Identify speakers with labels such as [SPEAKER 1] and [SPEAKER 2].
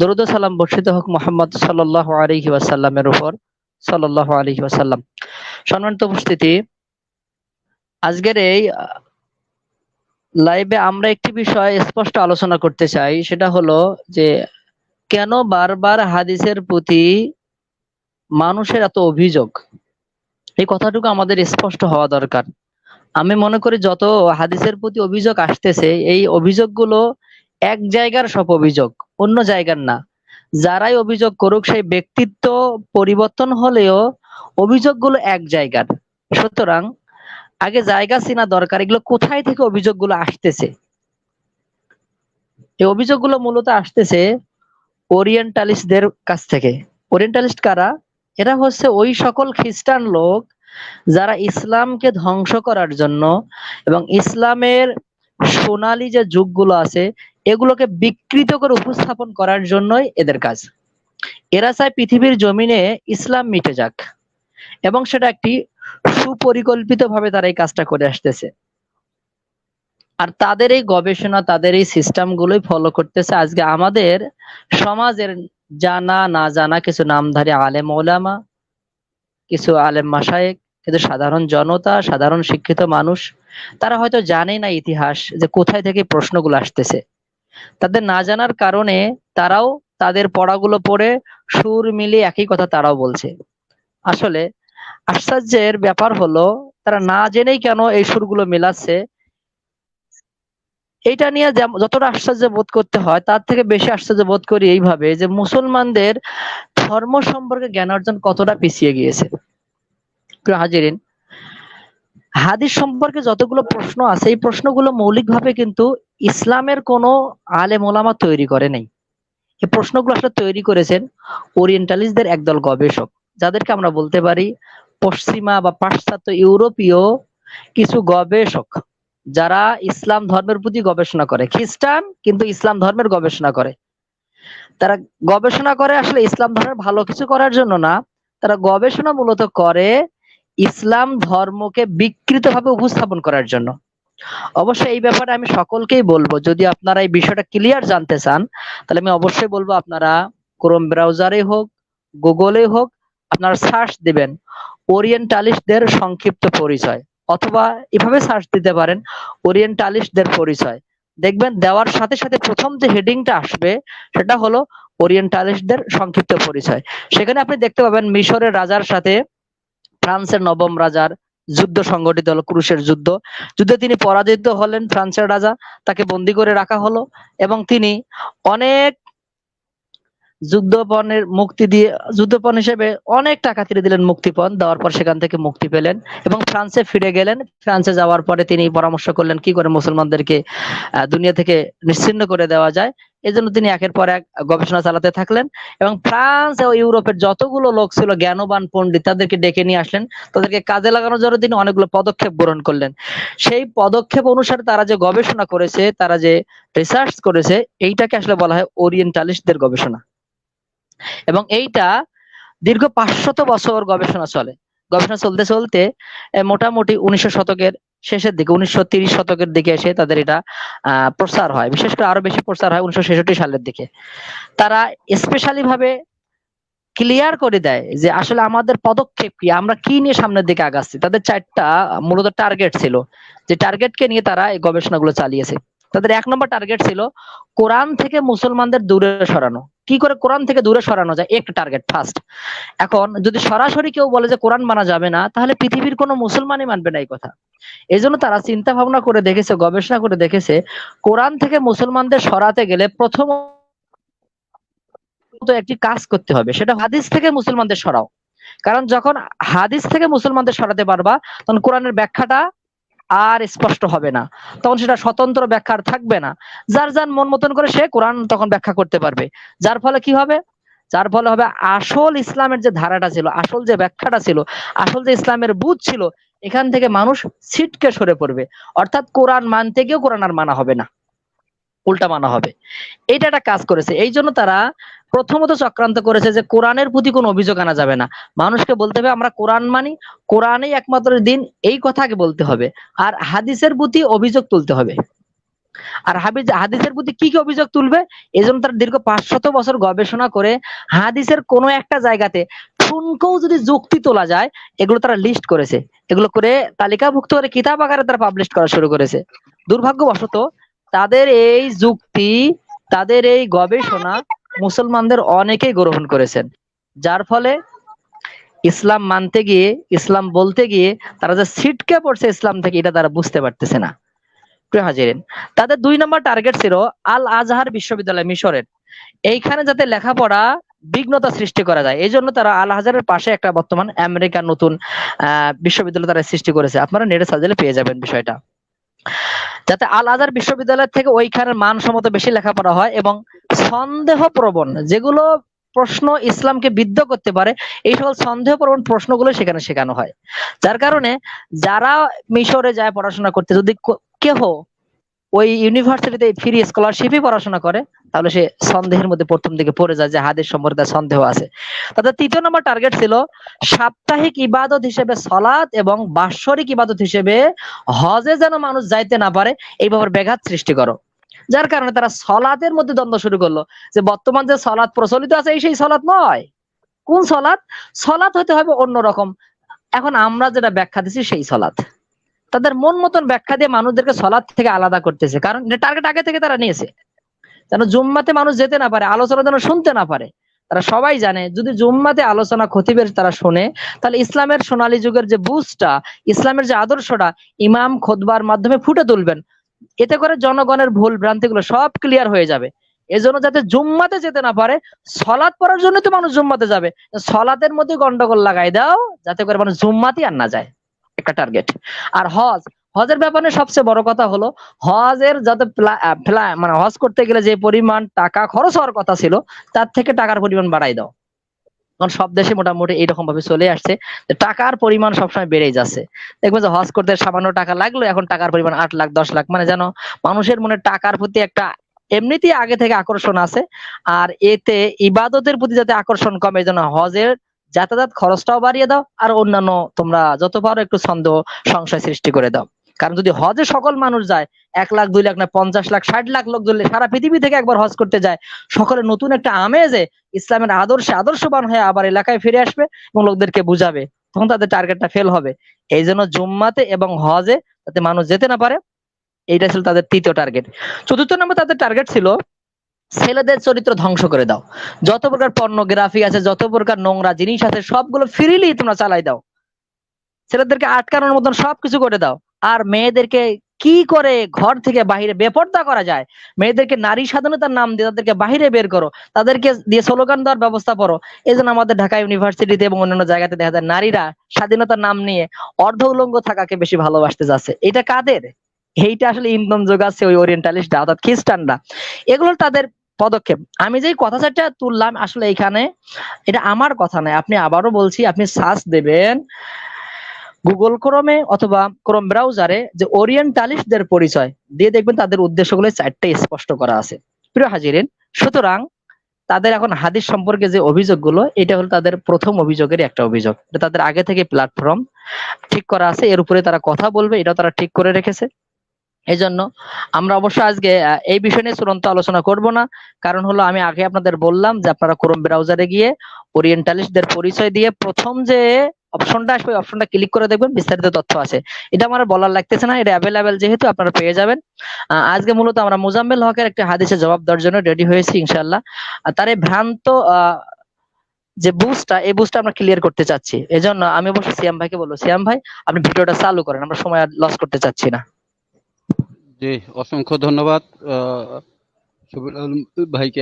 [SPEAKER 1] দরুদ সালাম বর্ষিত হোক মোহাম্মদ সাল্লাল্লাহু আলাইহি ওয়াসাল্লামের উপর, সাল্লাল্লাহু আলাইহি ওয়াসাল্লাম। সম্মানিত উপস্থিতি, আজকের এই লাইভে আমরা একটি বিষয় স্পষ্ট আলোচনা করতে চাই, সেটা হলো যে কেন বারবার হাদিসের প্রতি মানুষের এত অভিযোগ? এই কথাটুকু আমাদের স্পষ্ট হওয়া দরকার। আমি মনে করি যত হাদিসের প্রতি অভিযোগ আসতেছে, এই অভিযোগগুলো এক জায়গার সব অভিযোগ। অন্য জায়গার না। যারাই অভিযোগ করুক, সেই ব্যক্তিত্ব পরিবর্তন হলেও অভিযোগগুলো এক জায়গার। সুতরাং আগে জায়গা চেনা দরকার, এগুলো কোথায় থেকে অভিযোগগুলো আসতেছে? এই অভিযোগগুলো মূলত আসতেছে ওরিয়েন্টালিস্টদের কাছ থেকে। ওরিয়েন্টালিস্ট কারা? এরা হচ্ছে ওই সকল খ্রিস্টান লোক যারা ইসলামকে ধ্বংস করার জন্য এবং ইসলামের সোনালী যে যুগগুলো আছে, এগুলোকে বিকৃত করে উপস্থাপন করার জন্যই এদের কাজ। এরা চায় পৃথিবীর জমিনে ইসলাম মিটে যাক এবং সেটা একটি সুপরিকল্পিত ভাবে তারা এই কাজটা করে আসতেছে। আর তাদের এই গবেষণা, তাদের এই সিস্টেম গুলোই ফলো করতেছে। আজকে আমাদের সমাজের জানা না জানা কিছু নামধারী আলেম ওলামা, কিছু আলেম মাসায়েক কিন্তু সাধারণ জনতা, সাধারণ শিক্ষিত মানুষ তারা হয়তো জানে না ইতিহাস যে কোথায় থেকে প্রশ্নগুলো আসতেছে। তাদের না জানার কারণে তারাও তাদের পড়াগুলো পড়ে সুর মিলিয়ে একই কথা তারাও বলছে। আসলে আশ্চর্যের ব্যাপার হলো, তারা না জেনেই কেন এই সুরগুলো মেলাচ্ছে? এইটা নিয়ে যতটা আশ্চর্য বোধ করতে হয়, তার থেকে বেশি আশ্চর্য বোধ করি এইভাবে যে মুসলমানদের ধর্ম সম্পর্কে জ্ঞান অর্জন কতটা পিছিয়ে গিয়েছে। হাজিরিন হাদিস সম্পর্কে যতগুলো প্রশ্ন আছে, এই প্রশ্নগুলো মৌলিকভাবে কিন্তু ইসলামের কোনো আলে ওলামা তৈরি করে নাই। এই প্রশ্নগুলো আসলে তৈরি করেছেন ওরিয়েন্টালিস্টদের একদল গবেষক, যাদেরকে আমরা বলতে পারি পশ্চিমা বা পাশ্চাত্য ইউরোপীয় কিছু গবেষক, যারা ইসলাম ধর্মের প্রতি গবেষণা করে। খ্রিস্টান কিন্তু ইসলাম ধর্মের গবেষণা করে। তারা গবেষণা করে আসলে ইসলাম ধর্মের ভালো কিছু করার জন্য না, তারা গবেষণা মূলত করে ইসলাম ধর্মকে বিকৃত ভাবে উপস্থাপন করার জন্য। অবশ্যই এই ব্যাপারে আমি সকলকেই বলব, যদি আপনারা এই বিষয়টা ক্লিয়ার জানতে চান, তাহলে আমি অবশ্যই বলব আপনারা ক্রোম ব্রাউজারে হোক গুগলে হোক, আপনারা সার্চ দিবেন ওরিয়েন্টালিস্টদের সংক্ষিপ্ত পরিচয়, অথবা এভাবে সার্চ দিতে পারেন ওরিয়েন্টালিস্টদের পরিচয়। দেখবেন দেওয়ার সাথে সাথে প্রথম যে হেডিংটা আসবে, সেটা হলো ওরিয়েন্টালিস্টদের সংক্ষিপ্ত পরিচয়। সেখানে আপনি দেখতে পাবেন মিশরের রাজার সাথে ফ্রান্সের নবম রাজার যুদ্ধ সংগঠিত হলো, ক্রুশের যুদ্ধ। যুদ্ধে তিনি পরাজিত হলেন ফ্রান্সের রাজা, তাকে বন্দি করে রাখা হলো এবং তিনি অনেক যুদ্ধপণের মুক্তি দিয়ে, যুদ্ধপণ হিসেবে অনেক টাকা তিনি দিলেন মুক্তিপণ, দেওয়ার পর সেখান থেকে মুক্তি পেলেন এবং ফ্রান্সে ফিরে গেলেন। ফ্রান্সে যাওয়ার পরে তিনি পরামর্শ করলেন, কি করে মুসলমানদেরকে দুনিয়া থেকে নিশ্চিন্ন করে দেওয়া যায়। এজন্য তিনি একের পর এক গবেষণা চালাতে থাকলেন এবং ফ্রান্স ও ইউরোপের যতগুলো লোক ছিল, জ্ঞানবান পণ্ডিত, তাদেরকে ডেকে নিয়ে আসলেন। তাদেরকে কাজে লাগানোর জন্য তিনি অনেকগুলো পদক্ষেপ গ্রহণ করলেন। সেই পদক্ষেপ অনুসারে তারা যে গবেষণা করেছে, তারা যে রিসার্চ করেছে, এইটাকে আসলে বলা হয় ওরিয়েন্টালিস্টদের গবেষণা। এবং এইটা দীর্ঘ পাঁচশত বছর গবেষণা চলে। গবেষণা চলতে চলতে মোটামুটি উনিশশো শতকের শেষের দিকে, উনিশশো শতকের দিকে এসে তাদের এটা প্রচার হয়। বিশেষ করে আরও বেশি প্রচার হয় উনিশশো সালের দিকে। তারা স্পেশালি ভাবে ক্লিয়ার করে দেয় যে আসলে আমাদের পদক্ষেপ কি, আমরা কি নিয়ে সামনের দিকে আগাচ্ছি। তাদের চারটা মূলত টার্গেট ছিল। যে টার্গেটকে নিয়ে তারা এই গবেষণাগুলো চালিয়েছে। তাদের এক নম্বর টার্গেট ছিল কোরআন থেকে মুসলমানদের দূরে সরানো। কি করে কোরআন থেকে দূরে সরানো যায়? একটা টার্গেট ফার্স্ট এখন যদি সরাসরি কেউ বলে যে কোরআন মানা যাবে না, তাহলে পৃথিবীর কোনো মুসলমানই মানবে না এই কথা। এই জন্য তারা চিন্তা ভাবনা করে দেখেছে, গবেষণা করে দেখেছে, কোরআন থেকে মুসলমানদের সরাতে গেলে প্রথম একটি কাজ করতে হবে, সেটা হাদিস থেকে মুসলমানদের সরাও। কারণ যখন হাদিস থেকে মুসলমানদের সরাতে পারবা, তখন কোরআনের ব্যাখ্যাটা আর স্পষ্ট হবে না। তখন সেটা স্বতন্ত্র ব্যাখ্যার থাকবে না। যার যার মন মতন করে সে কোরআন তখন ব্যাখ্যা করতে পারবে। যার ফলে কি হবে? যার ফলে হবে আসল ইসলামের যে ধারাটা ছিল, আসল যে ব্যাখ্যাটা ছিল, আসল যে ইসলামের বুধ ছিল, এখান থেকে মানুষ ছিটকে সরে পড়বে। অর্থাৎ কোরআন মানতে গিয়েও কোরআন আর মানা হবে না। উল্টা মানা হবে। এটা একটা কাজ করেছে। এই জন্য তারা প্রথমত চক্রান্ত করেছে যে কোরআনের প্রতি কোনো অভিযোগ আনা যাবে না। মানুষকে বলতে হবে, আমরা কোরআন মানি। কোরআনেই একমাত্র দিন, এই কথাকে বলতে হবে। আর হাদিসের প্রতি অভিযোগ তুলতে হবে। আর হাবিজ হাদিসের প্রতি কি কি অভিযোগ তুলবে? এই জন্য তারা দীর্ঘ পাঁচশত বছর গবেষণা করে হাদিসের কোনো একটা জায়গাতে ঠুনকোও যদি যুক্তি তোলা যায়, এগুলো তারা লিস্ট করেছে। এগুলো করে তালিকাভুক্ত করে কিতাব আকারে তারা পাবলিশ করা শুরু করেছে। দুর্ভাগ্যবশত তাদের এই যুক্তি, তাদের এই গবেষণা মুসলমানদের অনেকেই গ্রহণ করেছেন। যার ফলে ইসলাম মানতে গিয়ে, ইসলাম বলতে গিয়ে তারা যে ছিটকে পড়ছে ইসলাম থেকে, এটা তারা বুঝতে পারতেছে না। হাজিরিন, তাদের দুই নম্বর টার্গেট ছিল আল আজহার বিশ্ববিদ্যালয় মিশরের। এইখানে যাতে লেখাপড়া বিঘ্নতা সৃষ্টি করা যায়, এই জন্য তারা আল আজহারের পাশে একটা বর্তমান আমেরিকার নতুন, আহ, বিশ্ববিদ্যালয় তারা সৃষ্টি করেছে। আপনারা নেটে সার্চলে পেয়ে যাবেন বিষয়টা। যাতে আল আজহার বিশ্ববিদ্যালয় থেকে ওইখানের মানসম্মত বেশি লেখাপড়া হয় এবং সন্দেহ প্রবণ যেগুলো প্রশ্ন ইসলামকে বিদ্ধ করতে পারে, এই সকল সন্দেহ প্রবণ প্রশ্নগুলো সেখানে শেখানো হয়। যার কারণে যারা মিশরে যায় পড়াশোনা করতে, যদি কেহ ওই ইউনিভার্সিটিতে ফ্রি স্কলারশিপই পড়াশোনা করে। তাহলে সে সন্দেহের মধ্যে প্রথম দিকে পড়ে যায় যে হাদিস সম্পর্কে সন্দেহ আছে। তাদের তৃতীয় নম্বর টার্গেট ছিল সাপ্তাহিক ইবাদত হিসেবে সলাৎ এবং বাৎসরিক ইবাদত হিসেবে হজে যেন মানুষ যাইতে না পারে, এই ব্যাপারে ব্যাঘাত সৃষ্টি করো। যার কারণে তারা সলাতের মধ্যে দ্বন্দ্ব শুরু করল যে বর্তমান যে সলাৎ প্রচলিত আছে, এই সেই সলাৎ নয়। কোন সলাৎ? সলাৎ হতে হবে অন্যরকম এখন আমরা যেটা ব্যাখ্যা দিচ্ছি সেই সলাৎ। তাদের মন মতন ব্যাখ্যা দিয়ে মানুষদেরকে সলাৎ থেকে আলাদা করতেছে। কারণ টার্গেট আগে থেকে তারা নিয়েছে। যেন জুম্মাতে মানুষ যেতে না পারে, আলোচনা যেন শুনতে না পারে। তারা সবাই জানে, যদি জুম্মাতে আলোচনা খতিবের তারা শুনে, তাহলে ইসলামের সোনালী যুগের যে বুঝটা, ইসলামের যে আদর্শটা, ইমাম খোদবার মাধ্যমে ফুটে তুলবেন। এতে করে জনগণের ভুল ভ্রান্তিগুলো সব ক্লিয়ার হয়ে যাবে। এজন্য যাতে জুম্মাতে যেতে না পারে, সলাৎ পড়ার জন্য তো মানুষ জুম্মাতে যাবে। সলাতের মধ্যে গন্ডগোল লাগাই দাও, যাতে করে মানুষ জুম্মাতে আর না যায়। একটা টার্গেট আর হজ, হজের ব্যাপারে সবচেয়ে বড় কথা হলো, হজের যাতে মানে হজ করতে গেলে যে পরিমাণ টাকা খরচ হওয়ার কথা ছিল, তার থেকে টাকার পরিমাণ বাড়াই দাও। কারণ সব দেশে মোটামুটি এইরকম ভাবে চলে আসছে টাকার পরিমাণ সবসময় বেড়েই যাচ্ছে। দেখবেন যে হজ করতে সামান্য টাকা লাগল, এখন টাকার পরিমাণ আট লাখ, দশ লাখ মানে যেন মানুষের মনে টাকার প্রতি একটা এমনিতেই আগে থেকে আকর্ষণ আছে, আর এতে ইবাদতের প্রতি যাতে আকর্ষণ কমে, যেন হজের যাতায়াত খরচটাও বাড়িয়ে দাও আর অন্যান্য তোমরা যত পারো একটু ছন্দ সংশয় সৃষ্টি করে দাও। কারণ যদি হজে সকল মানুষ যায়, এক লাখ, দুই লাখ না, পঞ্চাশ লাখ, ষাট লাখ লোক ধরলে সারা পৃথিবী থেকে একবার হজ করতে যায়। সকলে নতুন একটা আমেজে ইসলামের আদর্শে আদর্শবান হয়ে আবার এলাকায় ফিরে আসবে এবং লোকদেরকে বুঝাবে। তখন তাদের টার্গেটটা ফেল হবে। এই জন্য জুম্মাতে এবং হজে যাতে মানুষ যেতে না পারে, এইটা ছিল তাদের তৃতীয় টার্গেট। চতুর্থ নম্বর তাদের টার্গেট ছিল ছেলেদের চরিত্র ধ্বংস করে দাও। যত প্রকার পর্নোগ্রাফি আছে, যত প্রকার নোংরা জিনিস আছে, সবগুলো ফ্রিলি তোমরা চালাই দাও। ছেলেদেরকে আটকানোর মতন সবকিছু করে দাও। আর মেয়েদেরকে কি করে ঘর থেকে বাহিরে বেপর্দা করা যায়? মেয়েদেরকে নারী স্বাধীনতার নাম দিয়ে তাদেরকে বাহিরে বের করো। তাদেরকে দিয়ে স্লোগান দেওয়ার ব্যবস্থা করো। এই জন্য আমাদের ঢাকা ইউনিভার্সিটিতে এবং অন্যান্য জায়গাতে দেখা যায়, নারীরা স্বাধীনতার নাম নিয়ে অর্ধ উলঙ্গ থাকাকে বেশি ভালোবাসতে যাচ্ছে। এটা কাদের? এইটা আসলে ইন্ধন যোগাচ্ছে ওই ওরিয়েন্টালিস্টরা অর্থাৎ খ্রিস্টানরা। এগুলো তাদের পদক্ষেপ। আমি যেই কথা চারটা তুললাম আসলে এখানে, এটা আমার কথা নয়, আপনি আবারও বলছি, আপনি সার্চ দেবেন গুগল ক্রোমে অথবা ক্রোম ব্রাউজারে যে ওরিয়েন্টালিস্টদের পরিচয়, দিয়ে দেখবেন তাদের উদ্দেশ্যগুলো চারটে স্পষ্ট করা আছে। প্রিয় হাজিরেন, সুতরাং তাদের এখন হাদিস সম্পর্কে যে অভিযোগগুলো, এটা হলো তাদের প্রথম অভিযোগের একটা অভিযোগ। এটা তাদের আগে থেকে প্ল্যাটফর্ম ঠিক করা আছে, এর উপরে তারা কথা বলবে, এটাও তারা ঠিক করে রেখেছে। এই জন্য আমরা অবশ্য আজকে এই বিষয় নিয়ে চূড়ান্ত আলোচনা করব না। কারণ হলো, আমি আগে আপনাদের বললাম যে আপনারা ক্রোম ব্রাউজারে গিয়ে ওরিয়েন্টালিস্টদের পরিচয় দিয়ে প্রথম যে অপশনটা আসবে অপশনটা ক্লিক করে দেখবেন, বিস্তারিত তথ্য আছে। এটা আমার বলার লাগতেছে না, এটা অ্যাভেলেবেল যেহেতু আপনারা পেয়ে যাবেন। আজকে মূলত আমরা মুজাম্মেল হকের একটা হাদিসে জবাব দেওয়ার জন্য রেডি হয়েছি ইনশাল্লাহ তার এই ভ্রান্ত যে বুস্টটা এই বুস্টটা আমরা ক্লিয়ার করতে চাচ্ছি। এজন্য আমি অবশ্য সিয়াম ভাইকে বলব, সিয়াম ভাই, আপনি ভিডিওটা চালু করেন, আমরা সময় লস করতে চাচ্ছি না।
[SPEAKER 2] জি অসংখ্য ধন্যবাদ। ভাইকে